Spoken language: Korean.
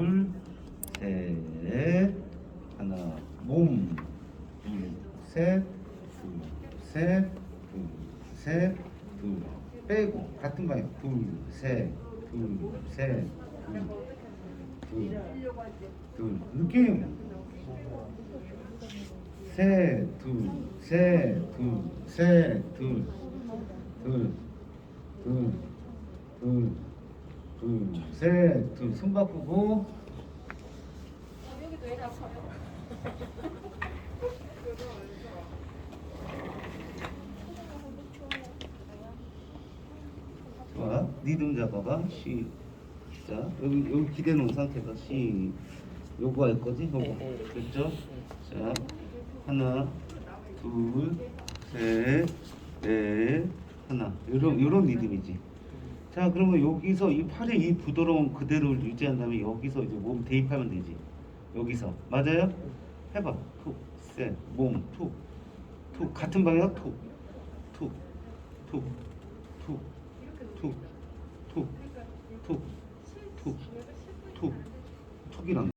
둘, 셋, 하나, 몸, 둘, 셋, 둘, 셋, 둘, 셋, 둘, 빼고. 같은 방향, 둘, 셋, 둘, 셋, 둘, 둘, 둘, 느낌. 셋, 둘, 셋, 둘, 셋, 둘, 둘, 둘, 둘, 둘, 셋, 둘, 손 바꾸고. 좋아. 네 동작 봐봐. 시. 자, 여기 여기 기대 놓은 상태가 시. 요거 할 거지? 요거. 됐죠? 자, 하나, 둘, 셋, 넷, 하나. 요런 요런 리듬이지. 자 그러면 여기서 이 팔의 이 부드러움 그대로를 유지한 다음에 여기서 이제 몸 대입하면 되지 여기서 맞아요? 해봐 툭셋몸툭툭 툭. 같은 방향 툭툭툭툭툭툭툭툭툭툭 툭. 툭. 툭. 툭. 툭. 툭. 툭. 툭. 툭이란